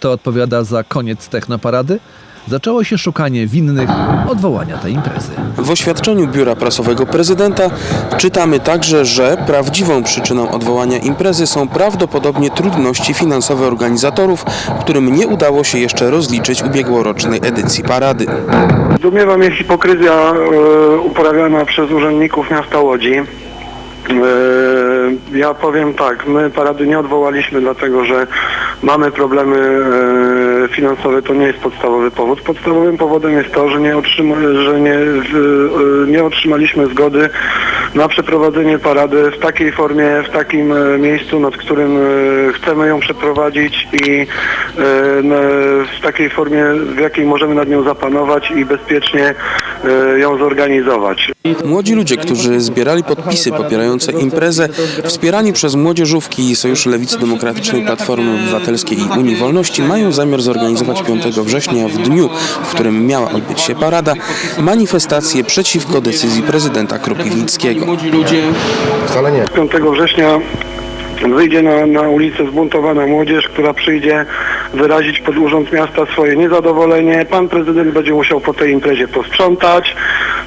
kto odpowiada za koniec technoparady, zaczęło się szukanie winnych odwołania tej imprezy. W oświadczeniu Biura Prasowego Prezydenta czytamy także, że prawdziwą przyczyną odwołania imprezy są prawdopodobnie trudności finansowe organizatorów, którym nie udało się jeszcze rozliczyć ubiegłorocznej edycji parady. Zdumiewa mnie hipokryzja e, uprawiana przez urzędników miasta Łodzi. E, ja powiem tak, my parady nie odwołaliśmy dlatego, że mamy problemy e, finansowe, to nie jest podstawowy powód. Podstawowym powodem jest to, że nie, otrzyma, że nie, e, nie otrzymaliśmy zgody na przeprowadzenie parady w takiej formie, w takim e, miejscu, nad którym e, chcemy ją przeprowadzić i e, w takiej formie, w jakiej możemy nad nią zapanować i bezpiecznie ją zorganizować. Młodzi ludzie, którzy zbierali podpisy popierające imprezę, wspierani przez młodzieżówki Sojuszu Lewicy Demokratycznej, Platformy Obywatelskiej i Unii Wolności, mają zamiar zorganizować 5 września, w dniu, w którym miała odbyć się parada, manifestację przeciwko decyzji prezydenta Kropiwnickiego. 5 września wyjdzie na, na ulicę zbuntowana młodzież, która przyjdzie wyrazić pod Urząd Miasta swoje niezadowolenie. Pan prezydent będzie musiał po tej imprezie posprzątać.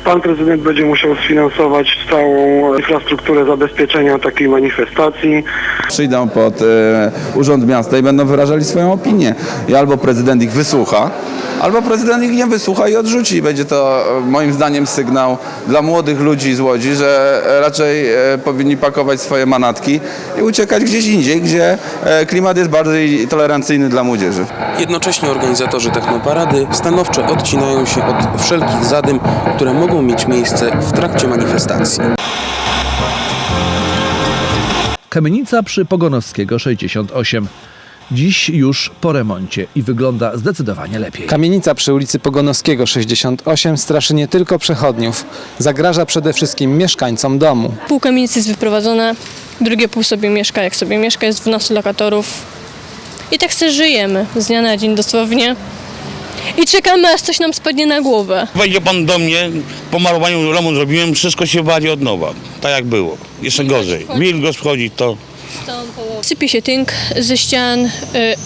Pan prezydent będzie musiał sfinansować całą infrastrukturę zabezpieczenia takiej manifestacji. przyjdą pod e, Urząd Miasta i będą wyrażali swoją opinię. I albo prezydent ich wysłucha, albo prezydent ich nie wysłucha i odrzuci. Będzie to e, moim zdaniem sygnał dla młodych ludzi z Łodzi, że raczej e, powinni pakować swoje manatki i uciekać gdzieś indziej, gdzie e, klimat jest bardziej tolerancyjny dla młodzieży. Jednocześnie organizatorzy technoparady stanowczo odcinają się od wszelkich zadym, które mogą mieć miejsce w trakcie manifestacji. Kamienica przy Pogonowskiego 68. Dziś już po remoncie i wygląda zdecydowanie lepiej. Kamienica przy ulicy Pogonowskiego 68 straszy nie tylko przechodniów, zagraża przede wszystkim mieszkańcom domu. Pół kamienicy jest wyprowadzone, drugie pół sobie mieszka, jak sobie mieszka, jest 12 lokatorów. I tak sobie żyjemy, z dnia na dzień dosłownie. I czekamy, aż coś nam spadnie na głowę. Wejdzie pan do mnie, po malowaniu remont zrobiłem, wszystko się wali od nowa, tak jak było. Jeszcze gorzej. Wilgoć wchodzi, to Sypie się tynk ze ścian, y,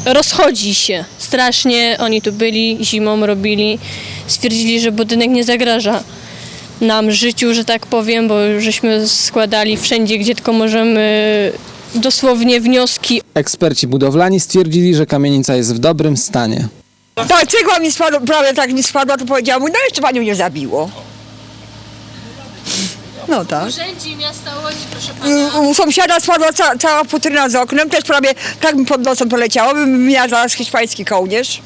rozchodzi się strasznie. Oni tu byli, zimą robili. Stwierdzili, że budynek nie zagraża nam życiu, że tak powiem, bo żeśmy składali wszędzie, gdzie tylko możemy dosłownie wnioski Eksperci budowlani stwierdzili, że kamienica jest w dobrym stanie. Ta cegła mi spadła, prawie tak mi spadła, to powiedziałam, no jeszcze panią nie zabiło. No tak. Urzędzie miasta Łodzi, proszę U, u sąsiada spadła ca, cała futryna z oknem, też prawie tak mi pod nosem poleciało, bym miała zaraz hiszpański kołnierz.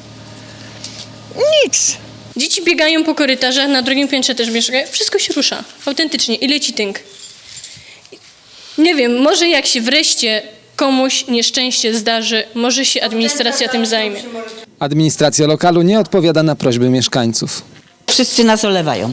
Nic. Dzieci biegają po korytarzach, na drugim piętrze też mieszkają. Wszystko się rusza, autentycznie i leci tynk. Nie wiem, może jak się wreszcie komuś nieszczęście zdarzy, może się administracja tym zajmie. Administracja lokalu nie odpowiada na prośby mieszkańców. Wszyscy nas olewają.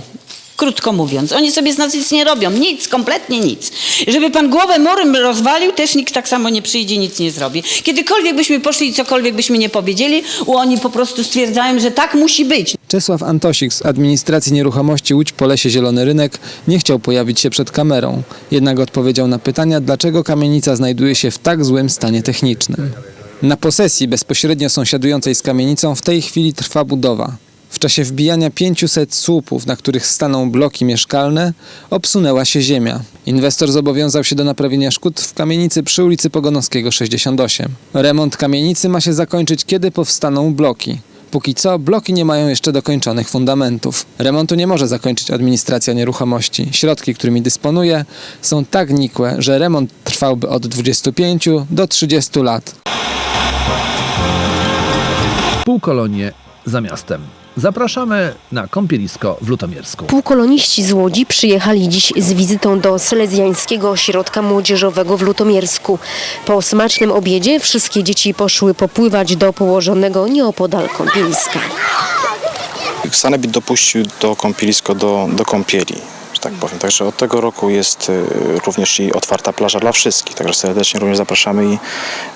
Krótko mówiąc, oni sobie z nas nic nie robią, nic, kompletnie nic. Żeby pan głowę morem rozwalił, też nikt tak samo nie przyjdzie, nic nie zrobi. Kiedykolwiek byśmy poszli i cokolwiek byśmy nie powiedzieli, oni po prostu stwierdzają, że tak musi być. Czesław Antosik z administracji nieruchomości Łódź Polesie Zielony Rynek nie chciał pojawić się przed kamerą. Jednak odpowiedział na pytania, dlaczego kamienica znajduje się w tak złym stanie technicznym. Na posesji bezpośrednio sąsiadującej z kamienicą w tej chwili trwa budowa. W czasie wbijania 500 słupów, na których staną bloki mieszkalne, obsunęła się ziemia. Inwestor zobowiązał się do naprawienia szkód w kamienicy przy ulicy Pogonowskiego 68. Remont kamienicy ma się zakończyć, kiedy powstaną bloki. Póki co bloki nie mają jeszcze dokończonych fundamentów. Remontu nie może zakończyć administracja nieruchomości. Środki, którymi dysponuje, są tak nikłe, że remont trwałby od 25 do 30 lat. Półkolonie za miastem. Zapraszamy na kąpielisko w Lutomiersku. Półkoloniści z Łodzi przyjechali dziś z wizytą do Selezjańskiego Ośrodka Młodzieżowego w Lutomiersku. Po smacznym obiedzie wszystkie dzieci poszły popływać do położonego nieopodal kąpieliska. Sanepid dopuścił to kąpielisko do, do kąpieli. Tak powiem. Także od tego roku jest y, również i otwarta plaża dla wszystkich. Także serdecznie również zapraszamy i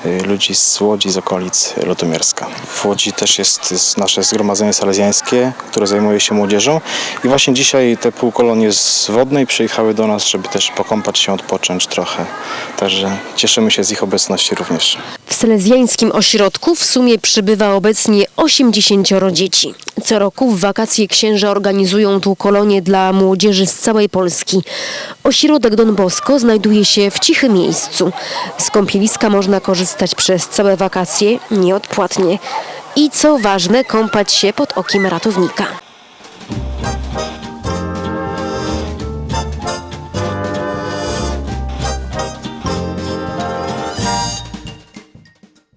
y, ludzi z Łodzi, z okolic Lutomierska. W Łodzi też jest nasze zgromadzenie salezjańskie, które zajmuje się młodzieżą i właśnie dzisiaj te półkolonie z Wodnej przyjechały do nas, żeby też pokąpać się, odpocząć trochę. Także cieszymy się z ich obecności również. W Selezjańskim Ośrodku w sumie przybywa obecnie 80 dzieci. Co roku w wakacje księża organizują tu kolonie dla młodzieży z całej Polski. Ośrodek Don Bosco znajduje się w cichym miejscu. Z kąpieliska można korzystać przez całe wakacje nieodpłatnie. I co ważne, kąpać się pod okiem ratownika.